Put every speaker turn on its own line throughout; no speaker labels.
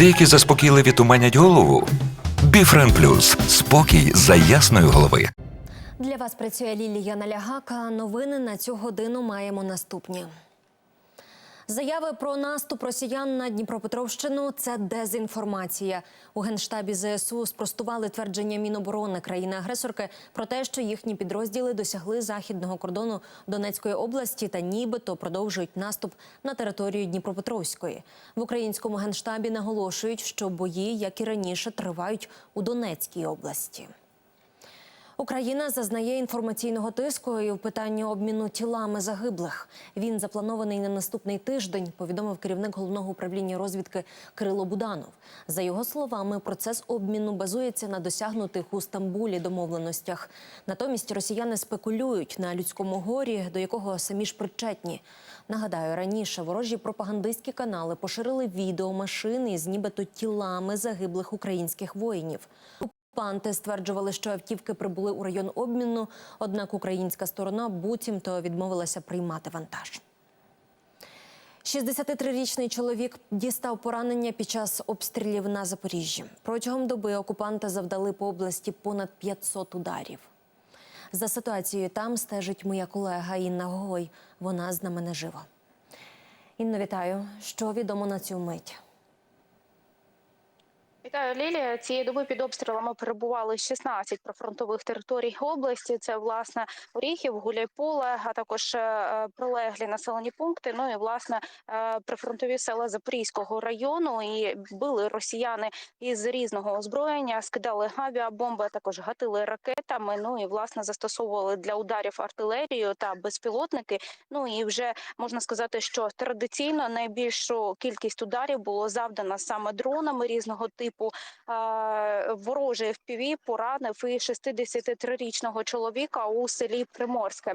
Деякі заспокійливі туманять голову. Біфрен Плюс спокій за ясної голови.
Для вас працює Лілія Налягака. Новини на цю годину маємо наступні. Заяви про наступ росіян на Дніпропетровщину це дезінформація. У генштабі ЗСУ спростували твердження Міноборони країни-агресорки про те, що їхні підрозділи досягли західного кордону Донецької області та нібито продовжують наступ на територію Дніпропетровської. В українському генштабі наголошують, що бої, як і раніше, тривають у Донецькій області. Україна зазнає інформаційного тиску і в питанні обміну тілами загиблих. Він запланований на наступний тиждень. Повідомив керівник головного управління розвідки Кирило Буданов. За його словами, процес обміну базується на досягнутих у Стамбулі домовленостях. Натомість росіяни спекулюють на людському горі, до якого самі ж причетні. Нагадаю, раніше ворожі пропагандистські канали поширили відео машини з нібито тілами загиблих українських воїнів. Окупанти стверджували, що автівки прибули у район обміну, однак українська сторона буцімто відмовилася приймати вантаж. 63-річний чоловік дістав поранення під час обстрілів на Запоріжжі. Протягом доби окупанти завдали по області понад 500 ударів. За ситуацією там стежить моя колега Інна Гогой. Вона з нами наживо. Інно, вітаю. Що відомо на цю мить?
Вітаю, Лілія. Цієї доби під обстрілами перебували 16 прифронтових територій області. Це власне Оріхів, Гуляйполе, а також е, прилеглі населені пункти. Ну і власне е, прифронтові села Запорізького району. І били росіяни із різного озброєння, скидали авіабомби, також гатили ракетами. Ну і власне застосовували для ударів артилерію та безпілотники. Ну і вже можна сказати, що традиційно найбільшу кількість ударів було завдано саме дронами різного типу. Е, Ворожий впіві поранив і 63-річного чоловіка у селі Приморське.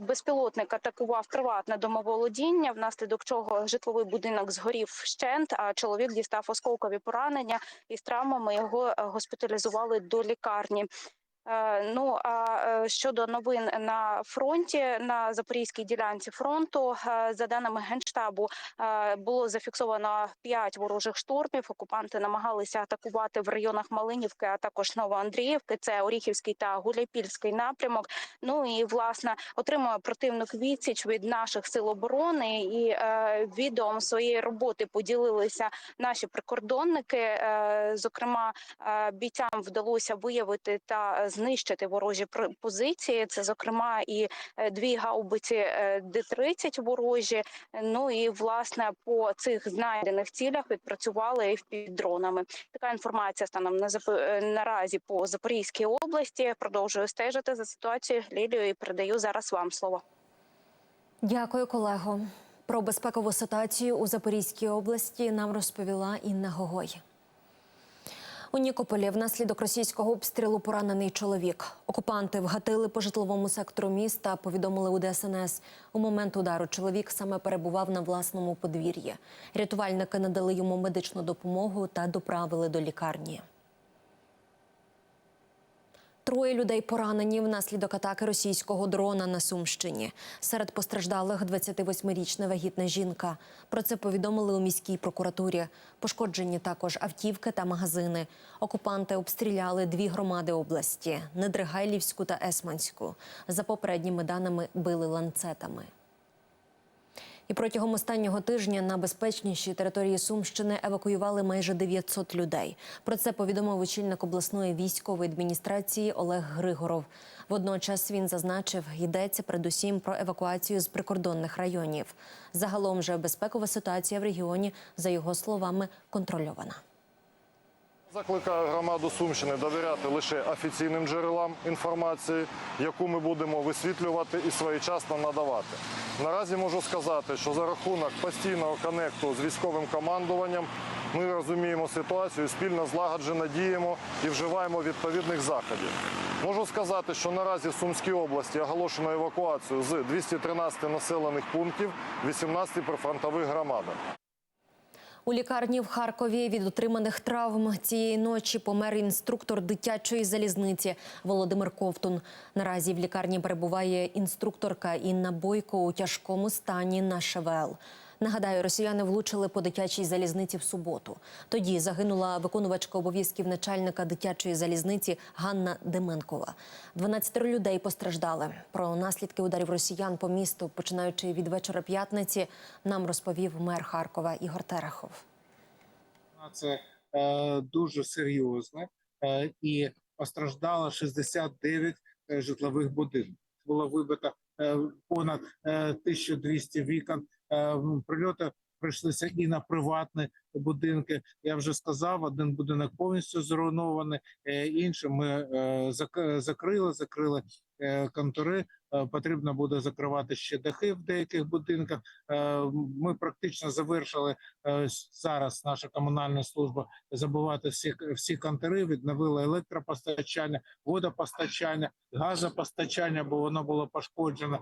Безпілотник атакував приватне домоволодіння, внаслідок чого житловий будинок згорів вщент. А чоловік дістав осколкові поранення і з травмами його е, госпіталізували до лікарні. Е, Ну а е, щодо новин на фронті на запорізькій ділянці фронту, е, за даними генштабу, було зафіксовано 5 ворожих штурмів. Окупанти намагалися атакувати в районах Малинівки, а також Новоандріївки. Це Оріхівський та Гуляйпільський напрямок. Ну і власне отримує противник відсіч від наших сил оборони. І відео своєї роботи поділилися наші прикордонники. Зокрема, бійцям вдалося виявити та знищити ворожі позиції. Це зокрема і е, дві гаубиці е, Д-30 ворожі. Ну і власне по цих знайдених цілях відпрацювали під дронами. Така інформація станом на Зап- е, наразі по Запорізькій області. Продовжую стежити за ситуацією. Лілію і передаю зараз вам слово.
Дякую, колего. Про безпекову ситуацію у Запорізькій області нам розповіла Інна Гогой. У Нікополі внаслідок російського обстрілу поранений чоловік. Окупанти вгатили по житловому сектору міста. Повідомили у ДСНС. У момент удару чоловік саме перебував на власному подвір'ї. Рятувальники надали йому медичну допомогу та доправили до лікарні. Троє людей поранені внаслідок атаки російського дрона на Сумщині. Серед постраждалих 28-річна вагітна жінка. Про це повідомили у міській прокуратурі. Пошкоджені також автівки та магазини. Окупанти обстріляли дві громади області Недригайлівську та Есманську. За попередніми даними били ланцетами. І протягом останнього тижня на безпечніші території Сумщини евакуювали майже 900 людей. Про це повідомив очільник обласної військової адміністрації Олег Григоров. Водночас він зазначив, йдеться передусім про евакуацію з прикордонних районів. Загалом же безпекова ситуація в регіоні, за його словами, контрольована.
Закликаю громаду Сумщини довіряти лише офіційним джерелам інформації, яку ми будемо висвітлювати і своєчасно надавати. Наразі можу сказати, що за рахунок постійного конекту з військовим командуванням ми розуміємо ситуацію, спільно злагоджено діємо і вживаємо відповідних заходів. Можу сказати, що наразі в Сумській області оголошено евакуацію з 213 населених пунктів 18 прифронтових громадах.
У лікарні в Харкові від отриманих травм цієї ночі помер інструктор дитячої залізниці Володимир Ковтун. Наразі в лікарні перебуває інструкторка Інна Бойко у тяжкому стані на ШВЛ. Нагадаю, росіяни влучили по дитячій залізниці в суботу. Тоді загинула виконувачка обов'язків начальника дитячої залізниці Ганна Деменкова. 12 людей постраждали. Про наслідки ударів росіян по місту, починаючи від вечора п'ятниці, нам розповів мер Харкова Ігор Терехов.
це е, дуже серйозне е, і постраждало 69 е, житлових будинків. Було вибито е, понад е, 1200 вікон. Е, м, прильоти прийшлися і на приватні будинки. Я вже сказав, один будинок повністю зруйнований, е, інший ми е, закрили, закрили контори. Потрібно буде закривати ще дахи в деяких будинках. Ми практично завершили зараз. Наша комунальна служба забувати всі всі контори, відновила електропостачання, водопостачання, газопостачання, бо воно було пошкоджено.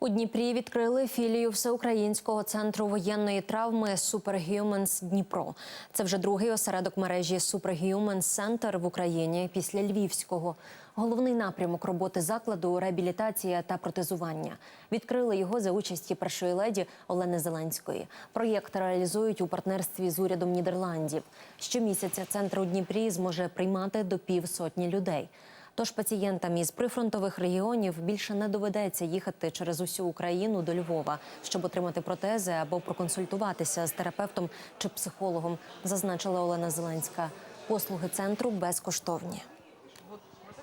У Дніпрі відкрили філію Всеукраїнського центру воєнної травми Superhumans Дніпро. Це вже другий осередок мережі Superhumans Center в Україні після Львівського. Головний напрямок роботи закладу реабілітація та протезування. Відкрили його за участі першої леді Олени Зеленської. Проєкт реалізують у партнерстві з урядом Нідерландів. Щомісяця центр у Дніпрі зможе приймати до півсотні людей. Тож пацієнтам із прифронтових регіонів більше не доведеться їхати через усю Україну до Львова, щоб отримати протези або проконсультуватися з терапевтом чи психологом, зазначила Олена Зеленська. Послуги центру безкоштовні.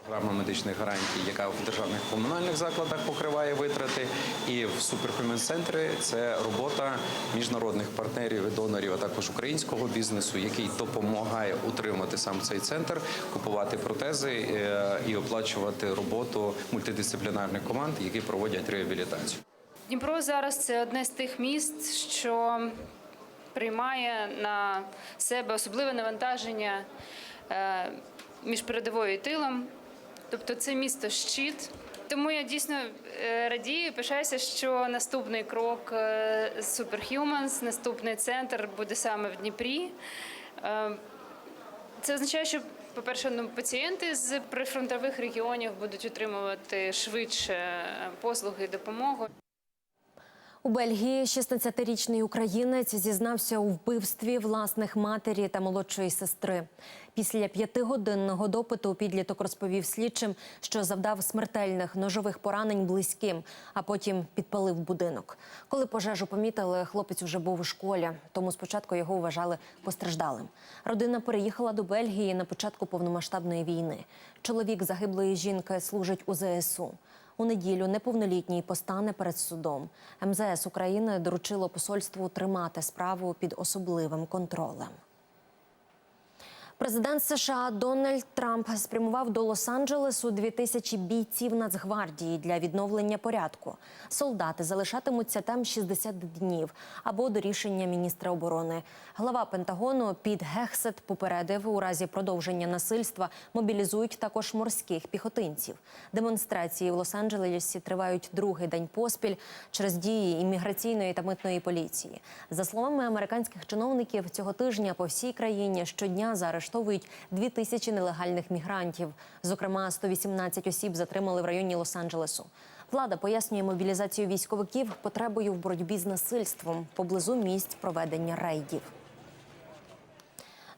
Програма медичних гарантій, яка в державних комунальних закладах покриває витрати, і в суперхюмен-центрі це робота міжнародних партнерів і донорів, а також українського бізнесу, який допомагає утримати сам цей центр, купувати протези е, і оплачувати роботу мультидисциплінарних команд, які проводять реабілітацію.
Дніпро зараз це одне з тих міст, що приймає на себе особливе навантаження е, між передовою і тилом. Тобто це місто щит. Тому я дійсно е, радію, пишаюся, що наступний крок е, Superhumans, наступний центр буде саме в Дніпрі. Е, Це означає, що, по-перше, ну, пацієнти з прифронтових регіонів будуть отримувати швидше послуги і допомогу.
У Бельгії 16-річний українець зізнався у вбивстві власних матері та молодшої сестри. Після п'ятигодинного допиту підліток розповів слідчим, що завдав смертельних ножових поранень близьким, а потім підпалив будинок. Коли пожежу помітили, хлопець уже був у школі, тому спочатку його вважали постраждалим. Родина переїхала до Бельгії на початку повномасштабної війни. Чоловік загиблої жінки служить у ЗСУ. У неділю неповнолітній постане перед судом. МЗС України доручило посольству тримати справу під особливим контролем. Президент США Дональд Трамп спрямував до Лос-Анджелесу 2000 бійців Нацгвардії для відновлення порядку. Солдати залишатимуться там 60 днів або до рішення міністра оборони. Глава Пентагону Піт Гексет попередив, у разі продовження насильства мобілізують також морських піхотинців. Демонстрації в Лос-Анджелесі тривають другий день поспіль через дії імміграційної та митної поліції. За словами американських чиновників, цього тижня по всій країні щодня заарештовують 2 тисячі нелегальних мігрантів. Зокрема, 118 осіб затримали в районі Лос-Анджелесу. Влада пояснює мобілізацію військовиків потребою в боротьбі з насильством поблизу місць проведення рейдів.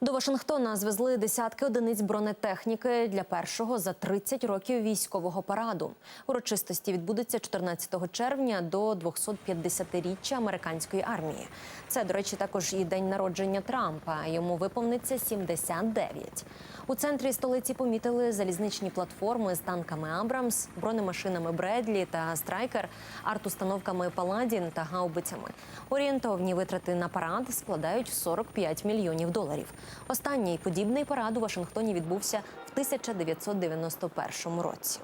До Вашингтона звезли десятки одиниць бронетехніки для першого за 30 років військового параду. Урочистості відбудуться 14 червня до 250-річчя американської армії. Це, до речі, також і день народження Трампа. Йому виповниться 79. У центрі столиці помітили залізничні платформи з танками Абрамс, бронемашинами Бредлі та Страйкер, арт-установками Паладін та гаубицями. Орієнтовні витрати на парад складають 45 мільйонів доларів. Останній подібний парад у Вашингтоні відбувся в 1991 році.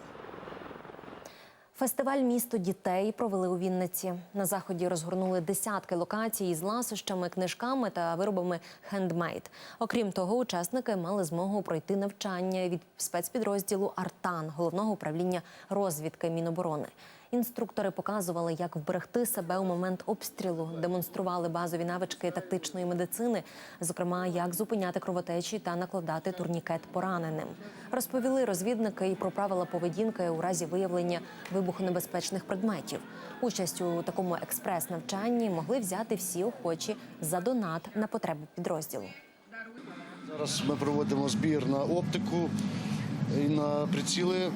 Фестиваль місто дітей провели у Вінниці. На заході розгорнули десятки локацій з ласощами, книжками та виробами хендмейд. Окрім того, учасники мали змогу пройти навчання від спецпідрозділу Артан головного управління розвідки Міноборони. Інструктори показували, як вберегти себе у момент обстрілу, демонстрували базові навички тактичної медицини, зокрема, як зупиняти кровотечі та накладати турнікет пораненим. Розповіли розвідники і про правила поведінки у разі виявлення вибухонебезпечних предметів. Участь у такому експрес-навчанні могли взяти всі охочі за донат на потреби підрозділу.
Зараз ми проводимо збір на оптику і на приціли. Е,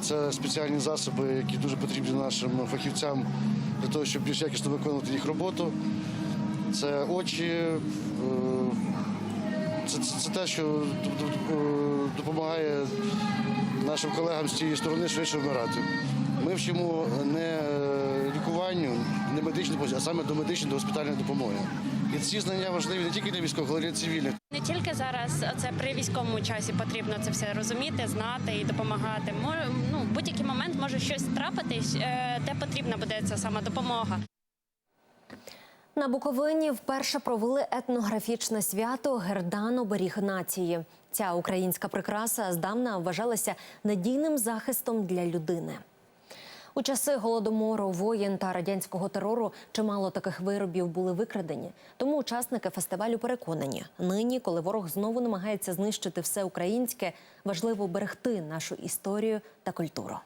Це спеціальні засоби, які дуже потрібні нашим фахівцям для того, щоб більш якісно виконувати їх роботу. Це очі, е, це, це, це те, що е, допомагає нашим колегам з цієї сторони швидше вмирати. Ми вчимо не лікуванню, не допомозі, а саме до медичної, до госпітальної допомоги. І ці знання важливі не тільки для військових, але й для цивільних.
Не тільки зараз це при військовому часі потрібно це все розуміти, знати і допомагати. Може, ну, будь-який момент може щось трапитись, е, де потрібна буде ця сама допомога.
На Буковині вперше провели етнографічне свято Гердан оберіг нації. Ця українська прикраса здавна вважалася надійним захистом для людини. У часи голодомору, воєн та радянського терору чимало таких виробів були викрадені. Тому учасники фестивалю переконані, нині, коли ворог знову намагається знищити все українське, важливо берегти нашу історію та культуру.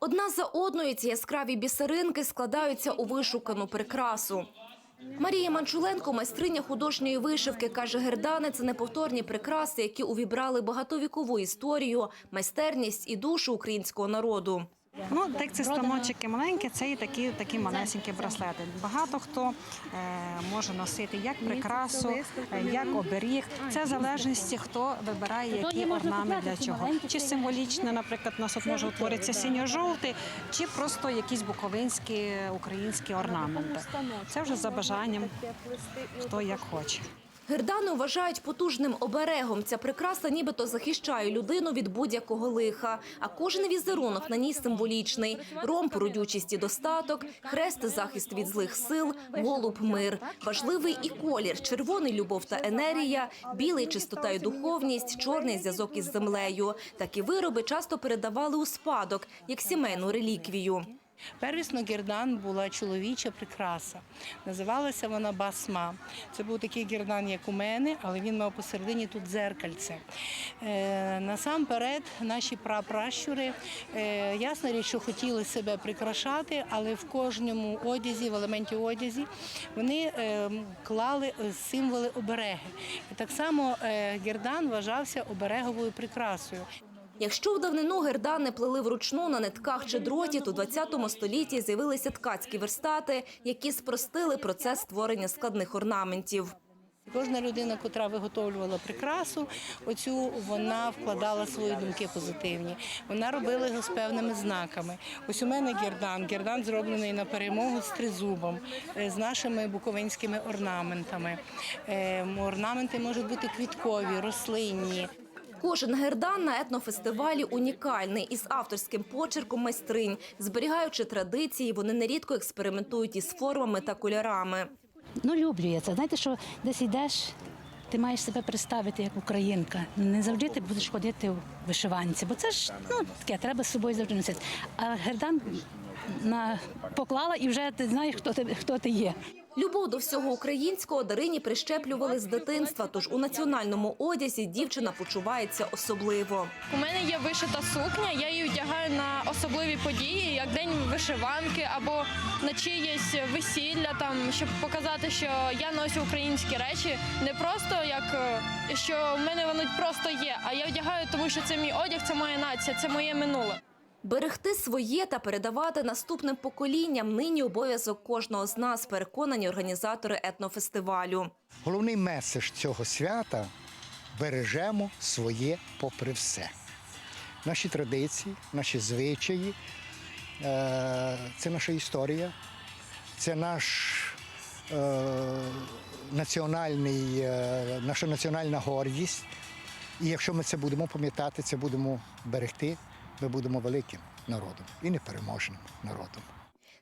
Одна за одною ці яскраві бісеринки складаються у вишукану прикрасу. Марія Манчуленко, майстриня художньої вишивки, каже, гердани – це неповторні прикраси, які увібрали багатовікову історію, майстерність і душу українського народу.
Ну, так це станочки маленькі, це і такі, такі малесенькі браслети. Багато хто е, може носити як прикрасу, е, як оберіг. Це в залежності, хто вибирає, який орнамент для чого. Чи символічно, наприклад, у нас от може утворитися синьо-жовтий, чи просто якісь буковинські українські орнаменти. Це вже за бажанням, хто як хоче.
Гердани вважають потужним оберегом. Ця прикраса нібито захищає людину від будь-якого лиха. А кожен візерунок на ній символічний. Ромб – родючість і достаток, хрест – захист від злих сил, голуб – мир. Важливий і колір – червоний – любов та енергія, білий – чистота і духовність, чорний – зв'язок із землею. Такі вироби часто передавали у спадок, як сімейну реліквію.
Первісно гірдан була чоловіча прикраса. Називалася вона басма. Це був такий гірдан, як у мене, але він мав посередині тут дзеркальце. Е, насамперед, наші прапращури, е, ясна річ, що хотіли себе прикрашати, але в кожному одязі, в елементі одязі, вони е, клали е, символи обереги. І так само е, гірдан вважався обереговою прикрасою.
Якщо в давнину гердани плели вручну на нитках чи дроті, то в 20 столітті з'явилися ткацькі верстати, які спростили процес створення складних орнаментів.
Кожна людина, котра виготовлювала прикрасу, оцю вона вкладала свої думки позитивні. Вона робила його з певними знаками. Ось у мене гірдан. Гірдан зроблений на перемогу з тризубом, е, з нашими буковинськими орнаментами. Е, Орнаменти можуть бути квіткові, рослинні.
Кожен гердан на етнофестивалі унікальний із авторським почерком майстринь. Зберігаючи традиції, вони нерідко експериментують із формами та кольорами.
Ну, люблю я це. Знаєте, що десь йдеш, ти маєш себе представити як українка. Не завжди ти будеш ходити в вишиванці, бо це ж ну таке, треба з собою завжди носити. А гердан на поклала і вже ти знаєш, хто ти хто ти є.
Любов до всього українського Дарині прищеплювали з дитинства. Тож у національному одязі дівчина почувається особливо.
У мене є вишита сукня, я її одягаю на особливі події, як день вишиванки або на чиєсь весілля, там щоб показати, що я ношу українські речі, не просто як е, що в мене воно просто є, а я одягаю, тому що це мій одяг, це моя нація, це моє минуле.
Берегти своє та передавати наступним поколінням нині обов'язок кожного з нас, переконані організатори етнофестивалю.
Головний меседж цього свята бережемо своє попри все. Наші традиції, наші звичаї, е, це наша історія, це наш е, національний, е, наша національна гордість. І якщо ми це будемо пам'ятати, це будемо берегти, ми будемо великим народом і непереможним народом.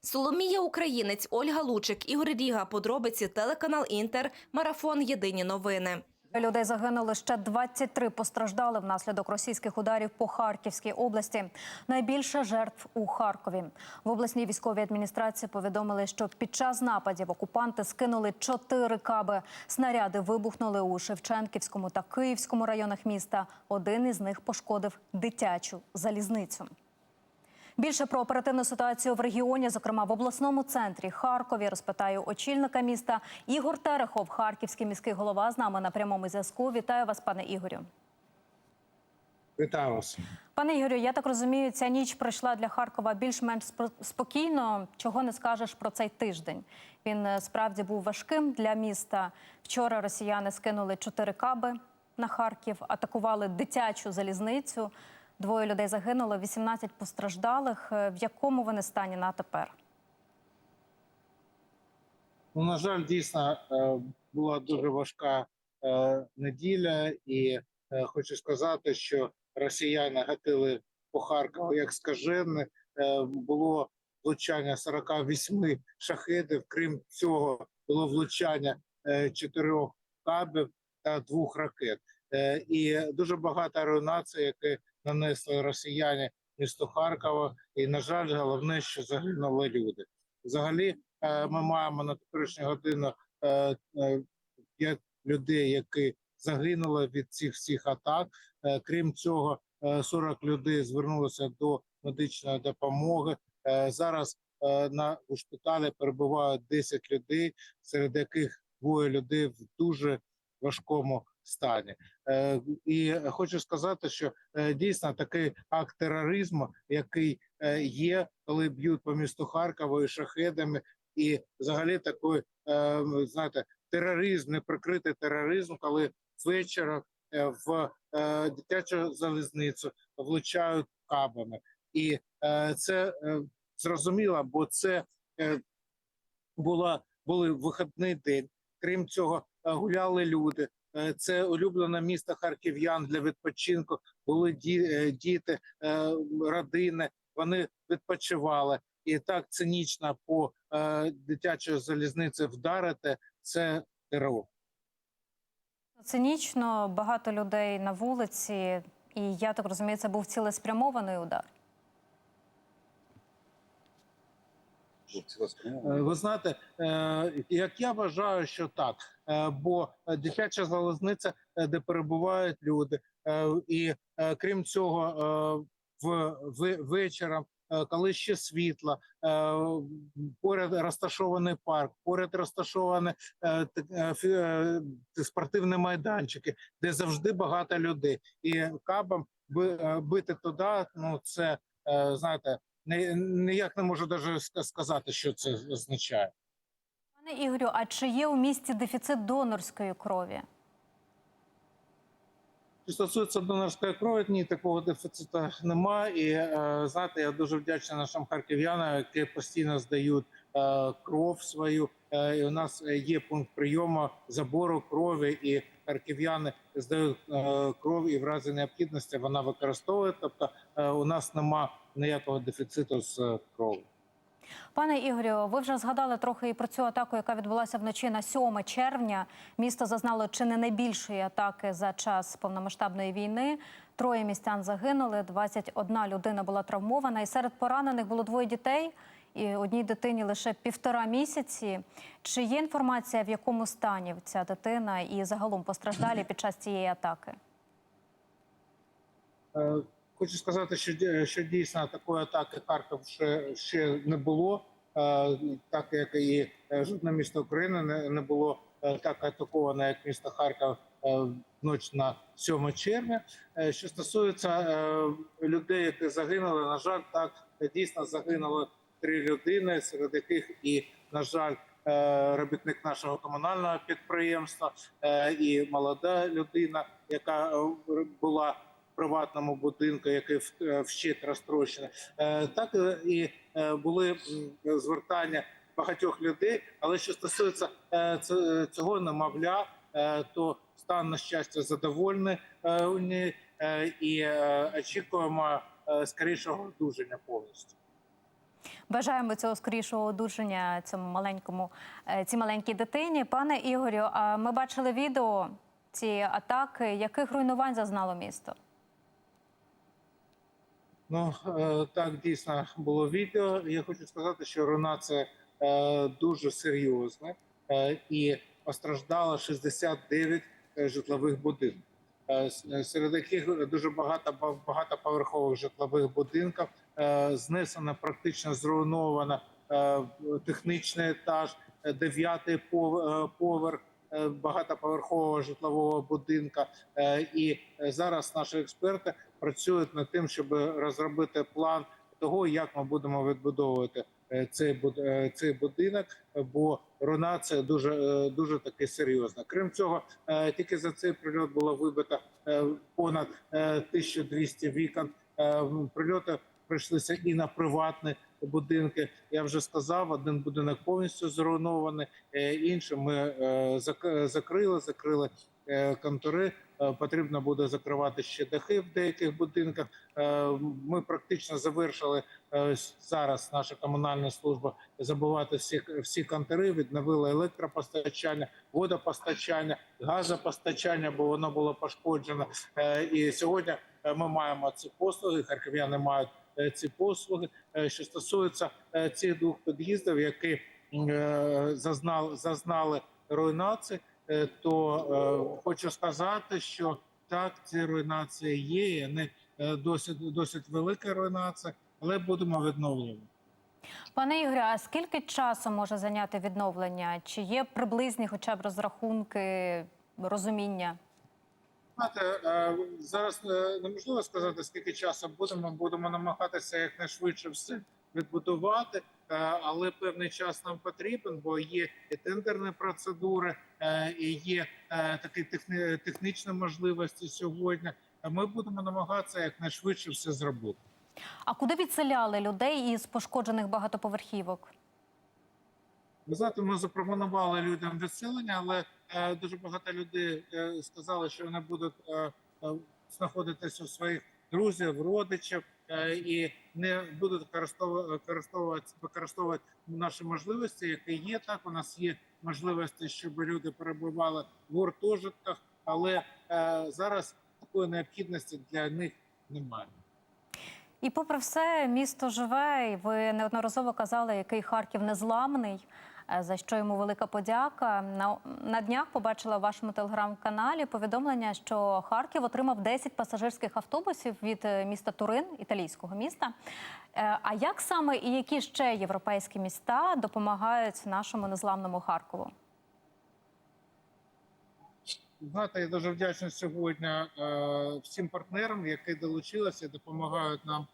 Соломія Українець, Ольга Лучик, Ігор Ріга. Подробиці телеканал Інтер. Марафон Єдині новини.
Людей загинули ще 23 постраждали внаслідок російських ударів по Харківській області. Найбільше жертв у Харкові. В обласній військовій адміністрації повідомили, що під час нападів окупанти скинули чотири каби. Снаряди вибухнули у Шевченківському та Київському районах міста. Один із них пошкодив дитячу залізницю. Більше про оперативну ситуацію в регіоні, зокрема в обласному центрі Харкові, розпитаю очільника міста Ігор Терехов, харківський міський голова. З нами на прямому зв'язку. Вітаю вас, пане Ігорю.
Вітаю вас.
Пане Ігорю, я так розумію, ця ніч пройшла для Харкова більш-менш спокійно. Чого не скажеш про цей тиждень? Він е, справді був важким для міста. Вчора росіяни скинули чотири каби на Харків, атакували дитячу залізницю. Двоє людей загинуло, 18 постраждалих. Е, В якому вони стані на тепер?
Ну, на жаль, дійсно е, була дуже важка е, неділя, і хочу сказати, що росіяни гатили по Харкову як скажене. Було влучання 48 шахедів. Крім цього, було влучання чотирьох кабів та двох ракет. І дуже багато руйнацій, які нанесли росіяни місту Харкова. І, на жаль, головне, що загинули люди. Взагалі, е, ми маємо на теперішню годину е, е, п'ять людей, які загинули від цих всіх атак. Крім цього, е, 40 людей звернулися до медичної допомоги. Зараз на у шпиталі перебувають 10 людей, серед яких двоє людей в дуже важкому стані. Е, І хочу сказати, що е, дійсно такий акт тероризму, який е, є, коли б'ють по місту Харкова і шахедами, і взагалі такий, знаєте, тероризм, неприкритий тероризм, коли вечора в дитячу залізницю влучають кабами. І це зрозуміло, бо це була були вихідний день. Крім цього, гуляли люди. Е, Це улюблене місто харків'ян для відпочинку. Були ді- е, діти, е, родини. Вони відпочивали. І так цинічно по дитячій залізниці вдарити це терор.
Цинічно багато людей на вулиці, і я так розумію, це був цілеспрямований удар.
Ви знаєте, як я вважаю, що так, бо дитяча залізниця, е, де перебувають люди, е, і е, крім цього, е, в вечором, е, коли ще світло, е, поряд розташований парк, поряд розташовані е, е, е, спортивні майданчики, де завжди багато людей, і е, бити туди, ну це е, знаєте. Ніяк не можу навіть сказати, що це означає.
Ігорю, а чи є у місті дефіцит донорської крові?
Що стосується донорської крові, ні, такого дефіциту немає. І е, знаєте, я дуже вдячний нашим харків'янам, які постійно здають е, кров свою. Е, і у нас є пункт прийому забору крові, і харків'яни здають кров, і в разі необхідності вона використовує. Тобто у нас нема ніякого дефіциту з кров'ю.
Пане Ігорю, ви вже згадали трохи і про цю атаку, яка відбулася вночі на 7 червня. Місто зазнало чи не найбільшої атаки за час повномасштабної війни. Троє містян загинули, 21 людина була травмована, і серед поранених було двоє дітей. І одній дитині лише півтора місяці. Чи є інформація, в якому стані ця дитина і загалом постраждалі під час цієї атаки?
Хочу сказати, що що дійсно такої атаки Харків ще, ще не було, е, так як і е, жодне місто України не, не було е, так атаковане, як місто Харків е, в на 7 червня. Що стосується людей, які загинули, на жаль, так дійсно загинуло три людини, серед яких і, на жаль, робітник нашого комунального підприємства і молода людина, яка була приватному будинку, який е, вщит розтрощений. Е, Так е, і е, були звертання багатьох людей. Але що стосується цього немовля, е, то стан на щастя задовольний і очікуємо скорішого одужання повністю.
Бажаємо цього скорішого одужання цьому маленькому, цій маленькій дитині. Пане Ігорю, а ми бачили відео цієї атаки. Яких руйнувань зазнало місто?
Ну е, так дійсно було відео. Я хочу сказати, що руйнація е, дуже серйозна е, і постраждало 69 е, житлових будинків, серед яких дуже багато багатоповерхових житлових будинків. Знесено практично зруйновано технічний етаж, дев'ятий поверх багатоповерхового житлового будинка. І зараз наші експерти працюють над тим, щоб розробити план того, як ми будемо відбудовувати е, цей е, цей будинок, бо руйнація дуже е, дуже таки серйозна. Крім цього, тільки за цей прильот було вибито понад е, 1200 вікон. Прильоти прийшлися і на приватні будинки. Я вже сказав, один будинок повністю зруйнований, інший ми закрили, закрили е, контори. Е, Потрібно буде закривати ще дахи в деяких будинках. Е, Ми практично завершили зараз. Наша комунальна служба забувати всі всі контори, відновили електропостачання, водопостачання, газопостачання, бо воно було пошкоджено. І сьогодні ми маємо ці послуги. Харків'яни мають ці послуги. Що стосується цих двох під'їздів, які зазнали зазнали руйнації, то е, хочу сказати, що так, ці руйнації є, вони е, досить досить велика руйнація, але будемо відновлювати.
Пане Ігорю, а скільки часу може зайняти відновлення? Чи є приблизні, хоча б розрахунки, розуміння?
Знаєте, е, зараз е, неможливо сказати, скільки часу будемо. Будемо намагатися якнайшвидше все відбудувати, е, але певний час нам потрібен, бо є і тендерні процедури, е, є е, такі техні- технічні можливості сьогодні. Ми будемо намагатися якнайшвидше все зробити.
А куди відселяли людей із пошкоджених багатоповерхівок?
Ви знаєте, ми запропонували людям відселення, але е, дуже багато людей е, сказали, що вони будуть е, е, знаходитися у своїх друзів, родичів е, і не будуть використовувати, використовувати наші можливості, які є. Так у нас є можливості, щоб люди перебували в гуртожитках, але е, зараз такої необхідності для них немає.
І попри все, місто живе. І ви неодноразово казали, який Харків незламний. Е, За що йому велика подяка. На, на днях побачила в вашому телеграм-каналі повідомлення, що Харків отримав 10 пасажирських автобусів від е, міста Турин, італійського міста. Е, А як саме і які ще європейські міста допомагають нашому незламному Харкову?
Знаєте, я дуже вдячний сьогодні всім партнерам, які долучилися, допомагають нам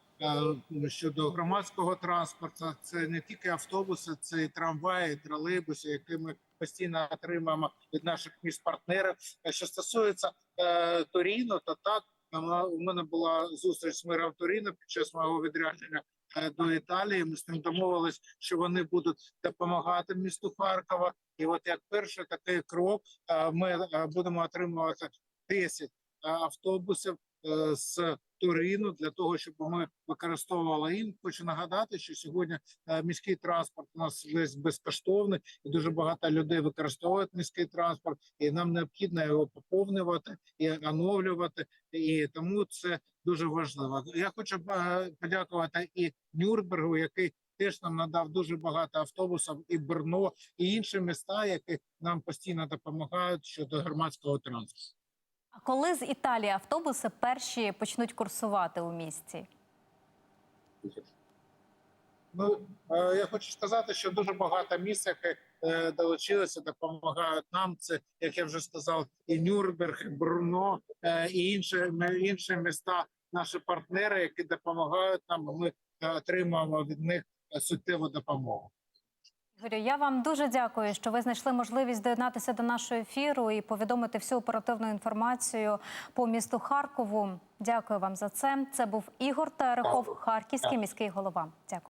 щодо громадського транспорту. Це не тільки автобуси, це і трамваї, і тролейбуси, які ми постійно отримуємо від наших міст партнерів. Е, Що стосується е, Торіно, то так е, у мене була зустріч з мером Торіно під час мого відрядження е, до Італії. Ми з ним домовились, що вони будуть допомагати місту Харкова. І от як перший такий крок, е, ми е, будемо отримувати 10 е, автобусів е, з Турину для того, щоб ми використовували їм. Хочу нагадати, що сьогодні е, міський транспорт у нас весь безкоштовний, і дуже багато людей використовують міський транспорт, і нам необхідно його поповнювати і оновлювати. І тому це дуже важливо. Я хочу е, подякувати і Нюрнбергу, який теж нам надав дуже багато автобусів, і Берно, і інші міста, які нам постійно допомагають щодо громадського транспорту.
А коли з Італії автобуси перші почнуть курсувати у місті?
Ну е, я хочу сказати, що дуже багато місць, які е, долучилися, допомагають нам. Це як я вже сказав, і Нюрнберг, і Бруно, е, і інші інші міста, наші партнери, які допомагають нам. Ми отримуємо від них суттєву допомогу.
Ігорю, я вам дуже дякую, що ви знайшли можливість доєднатися до нашого ефіру і повідомити всю оперативну інформацію по місту Харкову. Дякую вам за це. Це був Ігор Терехов, харківський міський голова. Дякую.